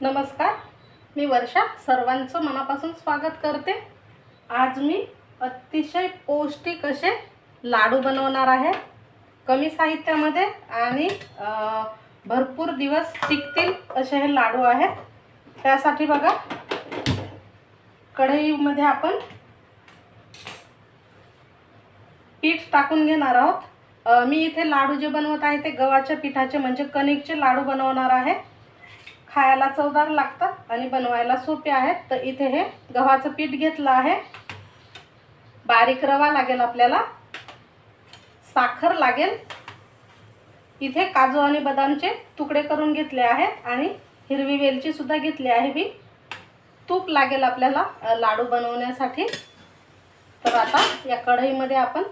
नमस्कार. मी वर्षा. सर्वांचं मनापासून स्वागत करते. आज मी अतिशय पौष्टिक असे लाडू बनवणार आहे. कमी साहित्यामध्ये आणि भरपूर दिवस टिकतील असे हे लाडू आहेत. त्यासाठी बघा कढईमध्ये आपण पीठ टाकून घेणार आहोत. मी इथे लाडू जे बनवत आहे ते गव्हाच्या पिठाचे म्हणजे कणिकचे लाडू बनवणार आहे. खायला चवदार लागतात आणि बनवायला सोपे आहेत. तर इथे हे गव्हाचं पीठ घेतलं आहे. बारीक रवा लागेल आपल्याला. साखर लागेल. इथे काजू आणि बदामचे तुकडे करून घेतले आहेत आणि हिरवी वेलची सुद्धा घेतली आहे मी. तूप लागेल आपल्याला लाडू बनवण्यासाठी. तर आता या कढईमध्ये आपण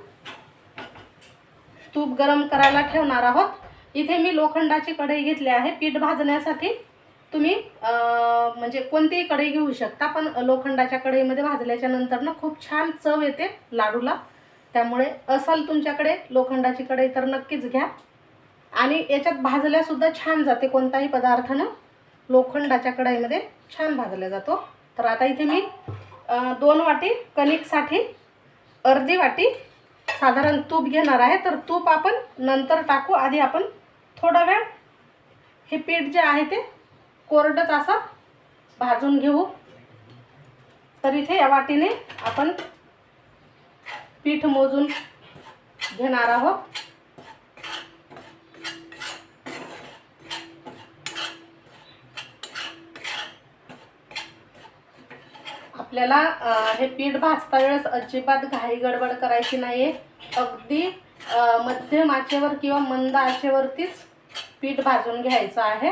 तूप गरम करायला ठेवणार आहोत. इथे मी लोखंडाची कढई घेतली आहे. पीठ भाजण्यासाठी तुम्ही म्हणजे कोणतीही कढई घेऊ शकता पण लोखंडाच्या कढईमध्ये भाजल्याच्या नंतर ना खूप छान चव येते लाडूला. त्यामुळे असाल तुमच्याकडे लोखंडाची कढई तर नक्कीच घ्या. आणि याच्यात भाजल्यासुद्धा छान जाते कोणताही पदार्थ ना लोखंडाच्या कढईमध्ये छान भाजला जातो. तर आता इथे मी दोन वाटी कणिकसाठी अर्धी वाटी साधारण तूप घेणार आहे. तर तूप आपण नंतर टाकू. आधी आपण थोडा वेळ हे पीठ जे आहे ते कोरडंच असं भाजून घेऊ. तर इथे या वाटीने आपण पीठ मोजून घेणार आहोत. आपल्याला हे पीठ भाजता वेळेस अजिबात घाई गडबड करायची नाही आहे अगदी मध्यम आचेवर किंवा मंद आचेवरतीच पीठ भाजून घ्यायचं आहे.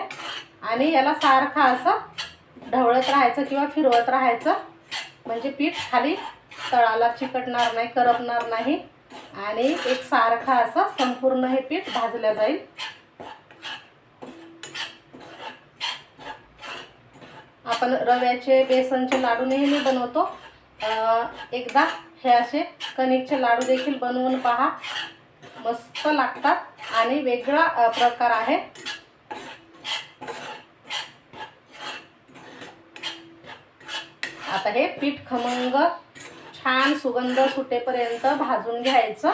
आणि याला सारखं असं ढवळत राहायचं किंवा फिरवत राहायचं. म्हणजे पीठ खाली तळाला चिकटणार नाही करपणार नाही. आणि एक सारखा असं संपूर्ण हे पीठ भाजलं जाईल. आपण रव्याचे बेसनचे लाडू नेहमी बनवतो. एकदा हे असे कणिकचे लाडू देखील बनवून पहा. मस्त लागतात आणि वेगळा प्रकार आहे. आता हे पीठ खमंग छान सुगंध सुटेपर्यंत भाजून घ्यायचं.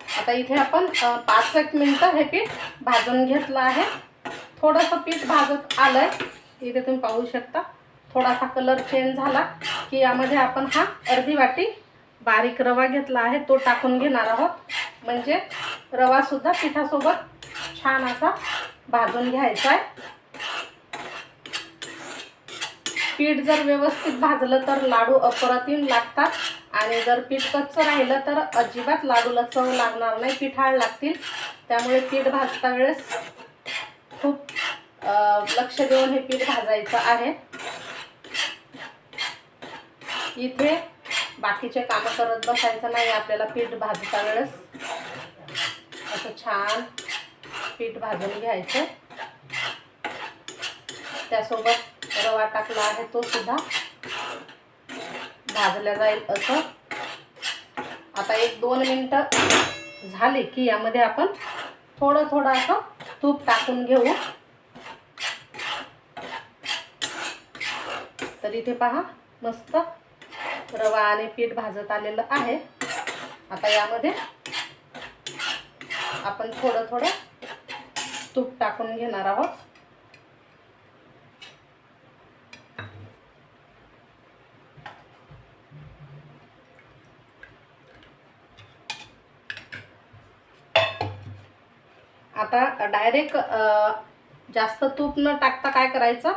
आता इथे आपण पाच एक मिनटं हे पीठ भाजून घेतलं आहे. थोडंसं पीठ भाजत आलंय. इथे तुम्ही पाहू शकता. थोडासा कलर चेंज झाला की यामध्ये आपण हा अर्धी वाटी बारीक रवा घेतला आहे. तो टाकून घेणार आहोत. म्हणजे रवासुद्धा पिठासोबत छान असा भाजून घ्यायचा आहे पीठ जर व्यवस्थित भाजलं तर लाडू अप्रतिम लागतात. आणि जर पीठ कच्चं राहिलं तर अजिबात लाडूला चव लागणार नाही पिठाळ लागतील. त्यामुळे पीठ भाजता वेळेस खूप लक्ष देऊन हे पीठ भाजायचं आहे. इथे बाकीचे कामं करत बसायचं नाही आपल्याला पीठ भाजता वेळेस. असं छान पीठ भाजून घ्यायचं. त्यासोबत रवा टाकला आहे तो सुद्धा. भाजल्या जाईल असं. आता एक दोन मिनटं झाली की यामध्ये आपण थोडं थोडं असं तूप टाकून घेऊ. तर इथे पहा मस्त रवा आणि पीठ भाजत आलेलं आहे. आता यामध्ये आपण थोडं थोडं तूप टाकून घेणार आहोत. आता डायरेक्ट जास्त तूप न टाकता काय करायचं?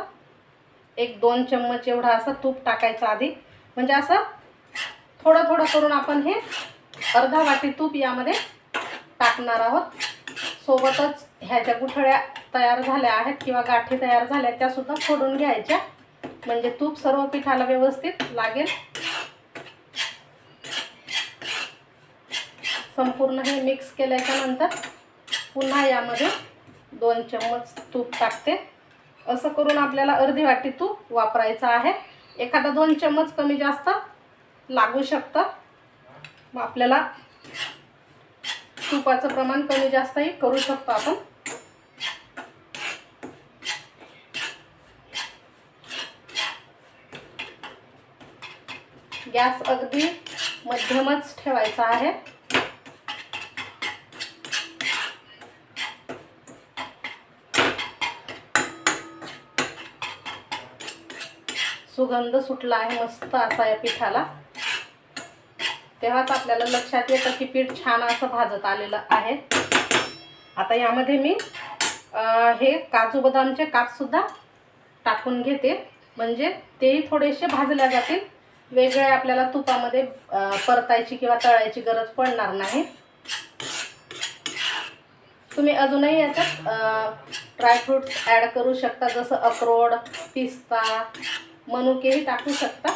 एक दोन चम्मच एवढा असं तूप टाकायचं आधी. म्हणजे असं थोडं थोडं करून आपण हे अर्धा वाटी तूप यामध्ये टाकणार आहोत. सोबतच ह्या ज्या गुठळ्या तयार झाल्या आहेत किंवा गाठी तयार झाल्या त्या सुद्धा फोडून घ्यायच्या. म्हणजे तूप सर्व पिठाला व्यवस्थित लागेल. संपूर्ण हे मिक्स केल्याच्यानंतर पुन्हा यामध्ये दोन चम्मच तूप टाकते. असं करून आपल्याला अर्धी वाटी तूप वापरायचं आहे. एखादा दोन चम्मच कमी जास्त लागू शकतं. मग आपल्याला तुपाचं प्रमाण कमी जास्तही करू शकतो आपण. गॅस अगदी मध्यमच ठेवायचा आहे. सुगंध सुटला आहे मस्त असा या पिठाला. तेव्हाच आपल्याला लक्षात येतं की पीठ छान असं भाजत आलेलं आहे. आता यामध्ये मी हे काजू बदामचे कापसुद्धा टाकून घेते. म्हणजे तेही थोडेसे भाजल्या जातील. वेगळे आपल्याला तुपामध्ये परतायची किंवा तळायची गरज पडणार नाही. तुम्ही अजूनही याच्यात ड्रायफ्रूट्स ॲड करू शकता जसं अक्रोड पिस्ता मनुकेही टाकू शकता.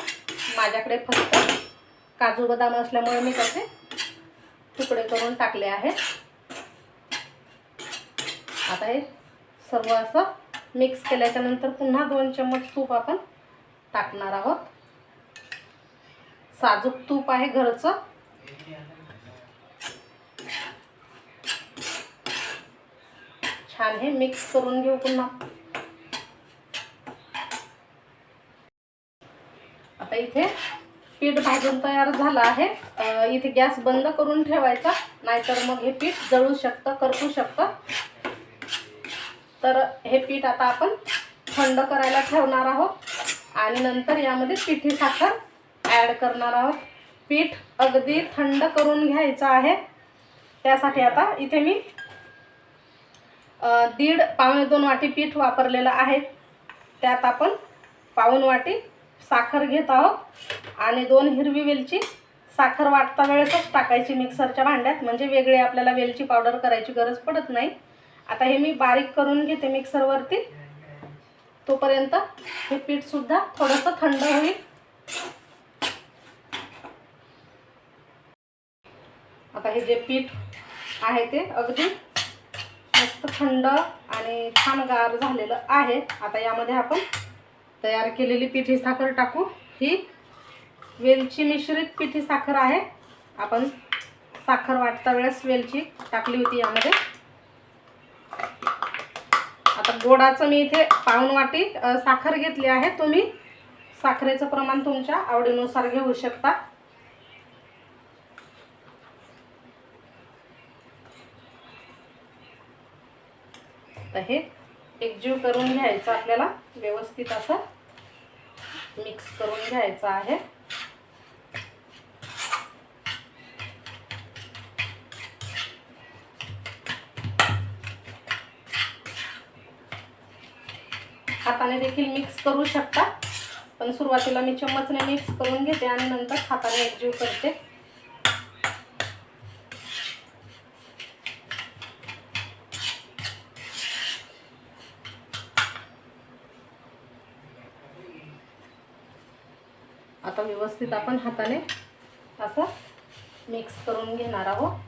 माझ्याकडे फक्त काजू बदाम असल्यामुळे मी कसे तुकडे करून टाकले आहेत. आता हे सर्व असं मिक्स केल्याच्यानंतर पुन्हा दोन चम्मच तूप आपण टाकणार आहोत. साजूक तूप आहे घरचं. छान हे मिक्स करून घेऊ पुन्हा. आता इथे पीठ भाजून तयार झालं आहे. इथे गॅस बंद करून ठेवायचा नाहीतर मग हे पीठ जळू शकतं करपू शकतं. तर हे पीठ आता आपण थंड करायला ठेवणार आहोत. आणि नंतर यामध्ये पिठी साखर ॲड करणार आहोत. पीठ अगदी थंड करून घ्यायचं आहे. त्यासाठी आता इथे मी दीड पावणे दोन वाटी पीठ वापरलेलं आहे. त्यात आपण पाऊन वाटी साखर घेत आहोत. आणि दोन हिरवी वेलची साखर वाटता वेळेसच टाकायची मिक्सरच्या भांड्यात. म्हणजे वेगळी आपल्याला वेलची पावडर करायची गरज पडत नाही. आता हे मी बारीक करून घेते मिक्सरवरती. तोपर्यंत हे पीठसुद्धा थोडंसं थंड होईल. आता हे जे पीठ आहे ते अगदी मस्त थंड आणि छान गार झालेलं आहे. आता यामध्ये आपण तयार केलेली पिठी साखर टाकू. ही वेलची मिश्रित पिठी साखर आहे. आपण साखर वाटता वेळेस वेलची टाकली होती यामध्ये. आता गोडाचं मी इथे पाऊण वाटी साखर घेतली आहे. तुम्ही साखरेचं प्रमाण तुमच्या आवडीनुसार घेऊ शकता. तर हे. एकजीव करून घ्यायचं आपल्याला व्यवस्थित असं मिक्स करून घ्यायचं आहे. हाताने देखील मिक्स करू शकता. पण सुरुवातीला मी चम्मचने मिक्स करून घेते आणि नंतर हाताने एकजीव करते. आता व्यवस्थित आपण हाताने असं मिक्स करून घेणार आहोत.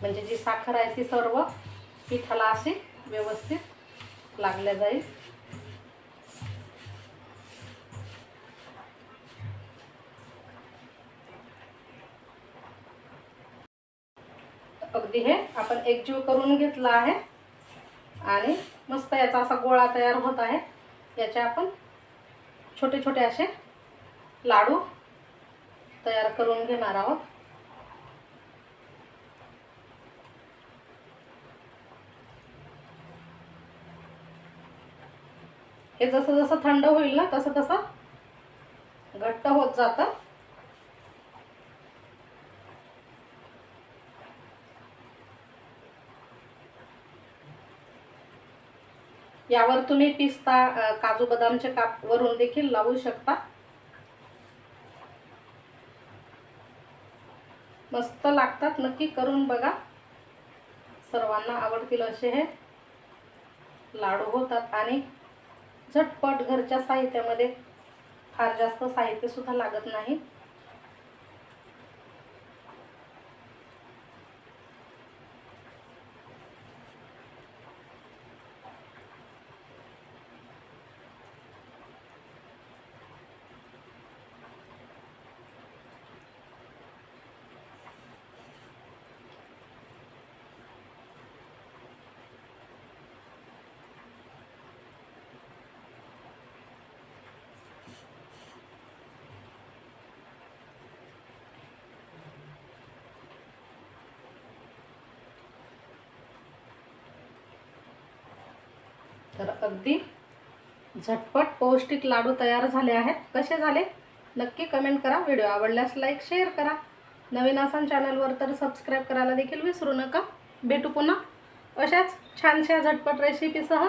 म्हणजे जी साखर आहे ती सर्व पिठाला अशी व्यवस्थित लागल्या जाईल. अगदी हे आपण एकजीव करून घेतला आहे. आणि मस्त याचा असा गोळा तयार होत आहे. याचे आपण छोटे छोटे असे लाडू तयार करून घेणार आहोत. हे जसं जसं थंड होईल ना तसं तसं घट्ट होत जातं. यावर तुम्ही पिस्ता काजू बदामचे काप वरून देखील लावू शकता. मस्त लागतात. नक्की करून बघा. सर्वांना आवडतील असे हे. लाडू होतात आणि झटपट घरच्या साहित्यामध्ये फार जास्त साहित्यसुद्धा लागत नाही. तर अगदी झटपट पौष्टिक लाडू तयार झाले आहेत. कसे झाले? नक्की कमेंट करा. व्हिडिओ आवडल्यास लाईक शेअर करा. नवीन आसान चॅनलवर तर सबस्क्राईब करायला देखील विसरू नका. भेटू पुन्हा. अशाच छानशा झटपट रेसिपीसह